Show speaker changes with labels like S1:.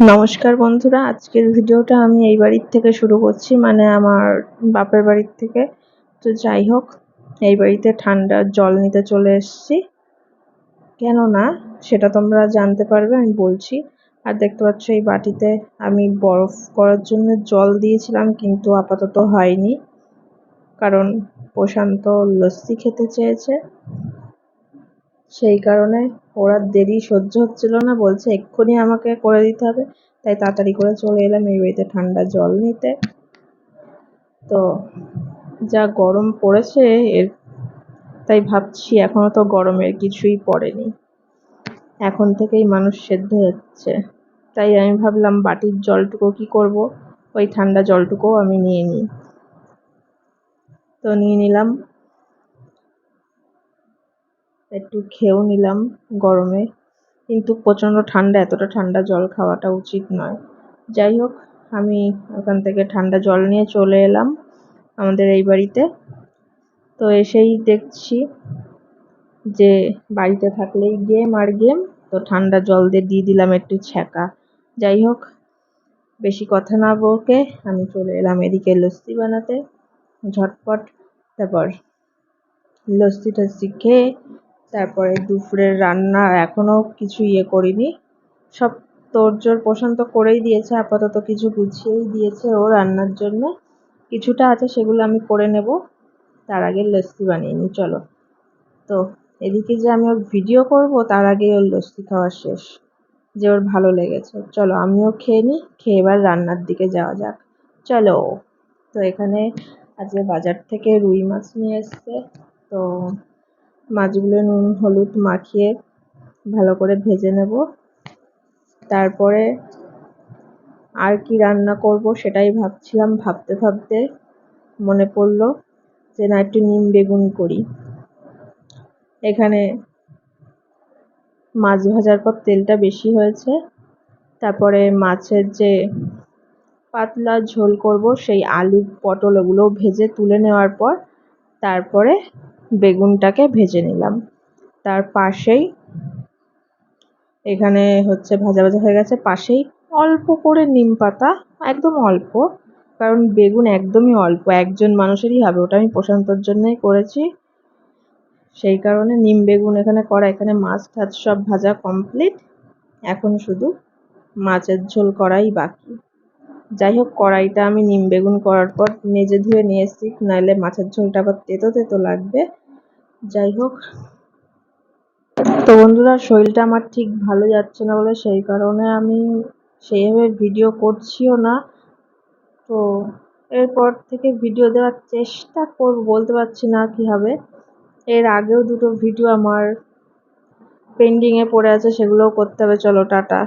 S1: নমস্কার বন্ধুরা, আজকের ভিডিওটা আমি এই বাড়ির থেকে শুরু করছি মানে আমার বাপের বাড়ির থেকে। তো যাই হোক, এই বাড়িতে ঠান্ডা জল নিতে চলে এসেছি। কেন না সেটা তোমরা জানতে পারবে, আমি বলছি। আর দেখতে পাচ্ছ, এই বাটিতে আমি বরফ করার জন্য জল দিয়েছিলাম, কিন্তু আপাতত হয়নি। কারণ প্রশান্ত লস্যি খেতে চেয়েছে। সেই কারণে ওরা দেরি সহ্য হচ্ছিল না, বলছে এক্ষুনি আমাকে করে দিতে হবে। তাই তাড়াতাড়ি করে চলে এলাম এই বাড়িতে ঠান্ডা জল নিতে। তো যা গরম পড়েছে এর তাই ভাবছি এখনও তো গরমের কিছুই পড়েনি। এখন থেকেই মানুষ সেদ্ধ হচ্ছে। তাই আমি ভাবলাম বাটির জলটুকু কি করব? ওই ঠান্ডা জলটুকুও আমি নিয়ে নিই। তো নিয়ে নিলাম। একটু খেয়েও নিলাম গরমে। কিন্তু প্রচণ্ড ঠান্ডা, এতটা ঠান্ডা জল খাওয়াটা উচিত নয়। যাই হোক, আমি ওখান থেকে ঠান্ডা জল নিয়ে চলে এলাম আমাদের এই বাড়িতে। তো এসেই দেখছি যে বাড়িতে থাকলেই গেম আর গেম। তো ঠান্ডা জল দিয়ে দিয়ে দিলাম একটু ছ্যাঁকা। যাই হোক, বেশি কথা না বকে আমি চলে এলাম এদিকে লস্যি বানাতে। ঝটপট, তারপর লস্যি টস্যি খেয়ে তারপরে দুপুরের রান্না এখনও কিছু ইয়ে করিনি। সব তোড়জোড় প্রশান্ত করেই দিয়েছে, আপাতত কিছু গুছিয়েই দিয়েছে ও রান্নার জন্য। কিছুটা আছে সেগুলো আমি করে নেব। তার আগে লস্যি বানিয়ে নিই, চলো। তো এদিকে যে আমি ওর ভিডিও করব, তার আগেই ওর লস্যি খাওয়া শেষ। যে ওর ভালো লেগেছে। চলো আমিও খেয়ে নিই, খেয়ে এবার রান্নার দিকে যাওয়া যাক। চলো। তো এখানে আজকে বাজার থেকে রুই মাছ নিয়ে এসছে। তো মাছগুলো নুন, হলুদ মাখিয়ে ভালো করে ভেজে নেব। তারপরে আর কি রান্না করব সেটাই ভাবছিলাম, ভাবতে ভাবতে মনে পড়ল যে না, একটু নিম বেগুন করি। এখানে মাছ ভাজার পর তেলটা বেশি হয়েছে। তারপরে মাছের যে পাতলা ঝোল করব, সেই আলু পটল ওগুলো ভেজে তুলে নেওয়ার পর তারপরে বেগুনটাকে ভেজে নিলাম। তার পাশেই এখানে হচ্ছে ভাজা ভাজা হয়ে গেছে। পাশেই অল্প করে নিম পাতা, একদম অল্প, কারণ বেগুন একদমই অল্প, একজন মানুষেরই হবে। ওটা আমি প্রশান্তর জন্যই করেছি। সেই কারণে নিম বেগুন এখানে করা এখানে মাছ টাছ সব ভাজা কমপ্লিট। এখন শুধু মাছের ঝোল করাই বাকি। যাই হোক, কড়াইটা আমি নিম বেগুন করার পর মেজে ধুয়ে নিয়ে এসেছি। নাহলে মাছের ঝোলটা আবার তেতো তেতো লাগবে। যাই হোক, তো বন্ধুরা, শরীরটা আমার ঠিক ভালো যাচ্ছে না বলে সেই কারণে আমি সেইভাবে ভিডিও করছিও না। তো এরপর থেকে ভিডিও দেওয়ার চেষ্টা করব, বলতে পারছি না কী হবে। এর আগেও দুটো ভিডিও আমার পেন্ডিংয়ে পড়ে আছে, সেগুলোও করতে হবে। চলো, টাটা।